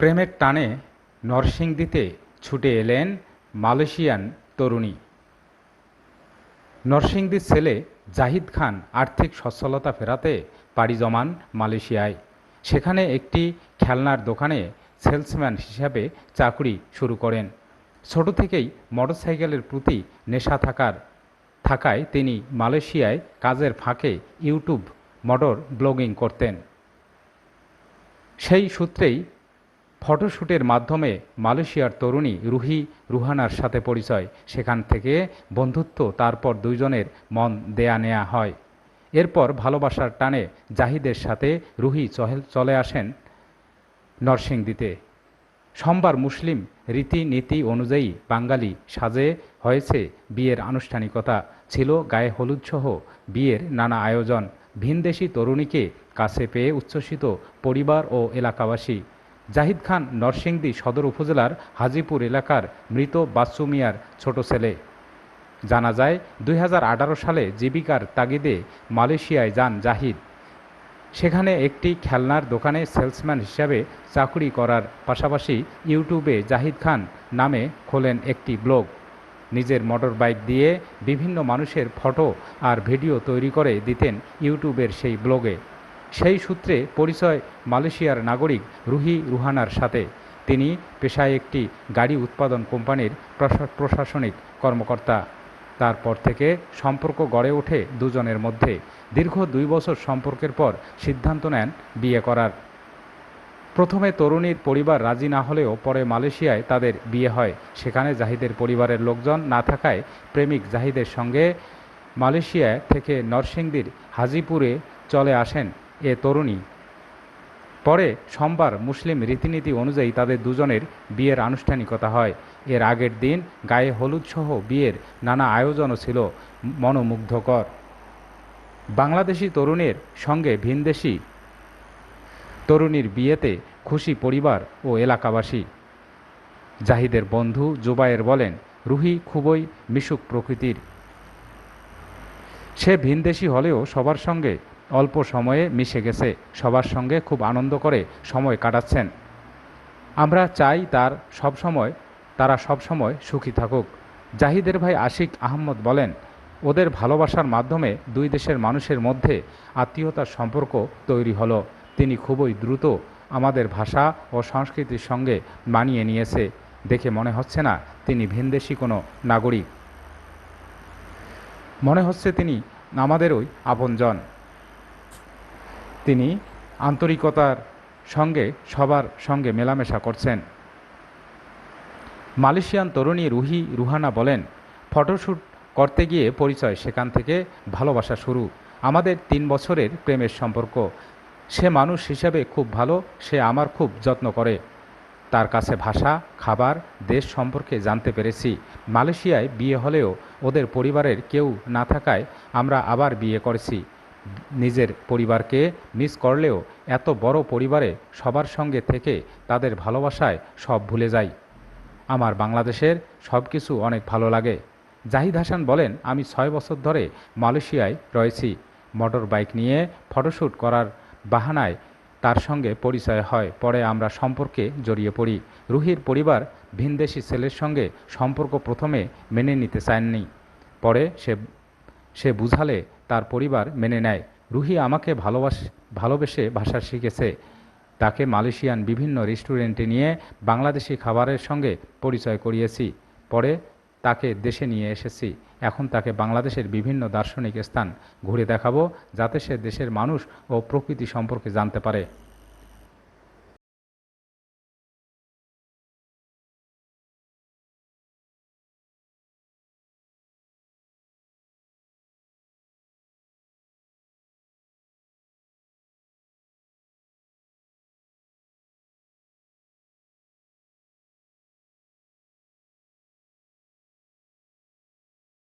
প্রেমের টানে নরসিংদীতে ছুটে এলেন মালয়েশিয়ান তরুণী। নরসিংদীর ছেলে জাহিদ খান আর্থিক সচ্ছলতা ফেরাতে পাড়ি জমান মালয়েশিয়ায়। সেখানে একটি খেলনার দোকানে সেলসম্যান হিসাবে চাকরি শুরু করেন। ছোট থেকেই মোটরসাইকেলের প্রতি নেশা থাকার, থাকায় তিনি মালয়েশিয়ায় কাজের ফাঁকে ইউটিউব, মোটর ব্লগিং করতেন। সেই সূত্রেই ফটোশ্যুটের মাধ্যমে মালয়েশিয়ার তরুণী রুহি রুহানার সাথে পরিচয়। সেখান থেকে বন্ধুত্ব তারপর দুইজনের মন দেয়া নেয়া হয়। এরপর ভালোবাসার টানে জাহিদের সাথে রুহি চলে আসেন নরসিংদীতে। সোমবার মুসলিম রীতিনীতি অনুযায়ী বাঙালি সাজে হয়েছে বিয়ের আনুষ্ঠানিকতা। ছিল গায়ে হলুদসহ বিয়ের নানা আয়োজন। ভিনদেশি তরুণীকে কাছে পেয়ে উচ্ছ্বসিত পরিবার ও এলাকাবাসী জাহিদ খান নরসিংদী সদর উপজেলার হাজিপুর এলাকার মৃত বাচ্চু মিয়ার ছোট ছেলে। জানা যায়, দুই হাজার আঠারো সালে জীবিকার তাগিদে মালয়েশিয়ায় যান জাহিদ। সেখানে একটি খেলনার দোকানে সেলসম্যান হিসাবে চাকরি করার পাশাপাশি ইউটিউবে জাহিদ খান নামে খোলেন একটি ব্লগ। নিজের মোটর বাইক দিয়ে বিভিন্ন মানুষের ফটো আর ভিডিও তৈরি করে দিতেন ইউটিউবের সেই ব্লগে। সেই সূত্রে পরিচয় মালয়েশিয়ার নাগরিক রুহি রুহানার সাথে। তিনি পেশায় একটি গাড়ি উৎপাদন কোম্পানির প্রশা- প্রশাসনিক কর্মকর্তা। তারপর থেকে সম্পর্ক গড়ে ওঠে দুজনের মধ্যে। দীর্ঘ দুই বছর সম্পর্কের পর সিদ্ধান্ত নেন বিয়ে করার। প্রথমে তরুণীর পরিবার রাজি না হলেও পরে মালয়েশিয়ায় তাদের বিয়ে হয়। সেখানে জাহিদের পরিবারের লোকজন না থাকায় প্রেমিক জাহিদের সঙ্গে মালয়েশিয়া থেকে নরসিংদীর হাজিপুরে চলে আসেন। এ তরুণী। পরে সোমবার মুসলিম রীতিনীতি অনুযায়ী তাদের দুজনের বিয়ের আনুষ্ঠানিকতা হয়। এর আগের দিন গায়ে হলুদসহ বিয়ের নানা আয়োজনও ছিল মনোমুগ্ধকর। বাংলাদেশি তরুণের সঙ্গে ভিনদেশি তরুণীর বিয়েতে খুশি পরিবার ও এলাকাবাসী। জাহিদের বন্ধু জুবায়ের বলেন, রুহি খুবই মিশুক প্রকৃতির। সে ভিনদেশি হলেও সবার সঙ্গে অল্প সময়ে মিশে গেছে। সবার সঙ্গে খুব আনন্দ করে সময় কাটাচ্ছেন। আমরা চাই তার সব সময়, তারা সব সময় সুখী থাকুক। জাহিদের ভাই আশিক আহমদ বলেন, ওদের ভালোবাসার মাধ্যমে দুই দেশের মানুষের মধ্যে আত্মীয়তার সম্পর্ক তৈরি হলো। তিনি খুবই দ্রুত আমাদের ভাষা ও সংস্কৃতির সঙ্গে মানিয়ে নিয়েছে। দেখে মনে হচ্ছে না তিনি ভিনদেশি কোনো নাগরিক। মনে হচ্ছে তিনি আমাদেরই আপনজন। তিনি আন্তরিকতার সঙ্গে, সবার সঙ্গে মেলামেশা করছেন। মালয়েশিয়ান তরুণী রুহি রুহানা বলেন ফটোশ্যুট করতে গিয়ে পরিচয়, সেখান থেকে ভালোবাসা শুরু। আমাদের তিন বছরের প্রেমের সম্পর্ক। সে মানুষ হিসেবে খুব ভালো, সে আমার খুব যত্ন করে। তার কাছে ভাষা, খাবার, দেশ সম্পর্কে জানতে পেরেছি। মালয়েশিয়ায় বিয়ে হলেও ওদের পরিবারের কেউ না থাকায় আমরা আবার বিয়ে করেছি। নিজের পরিবারকে মিস করলেও এত বড় পরিবারে সবার সঙ্গে থেকে তাদের ভালোবাসায় সব ভুলে যাই। আমার বাংলাদেশের সব কিছু অনেক ভালো লাগে। জাহিদ হাসান বলেন, আমি ছয় বছর ধরে মালয়েশিয়ায় রয়েছি। মোটর বাইক নিয়ে ফটোশ্যুট করার বাহানায় তার সঙ্গে পরিচয় হয়। পরে আমরা সম্পর্কে জড়িয়ে পড়ি। রুহির পরিবার ভিনদেশি ছেলের সঙ্গে সম্পর্ক প্রথমে মেনে নিতে চাননি। পরে সে সে বুঝালে তার পরিবার মেনে নেয়। রুহি আমাকে ভালোবাস, ভালোবেসে ভাষা শিখেছে। তাকে মালয়েশিয়ান বিভিন্ন রেস্টুরেন্টে নিয়ে বাংলাদেশি খাবারের সঙ্গে পরিচয় করিয়েছি। পরে তাকে দেশে নিয়ে এসেছি। এখন তাকে বাংলাদেশের বিভিন্ন দার্শনিক স্থান ঘুরে দেখাবো, যাতে সে দেশের মানুষ ও প্রকৃতি সম্পর্কে জানতে পারে।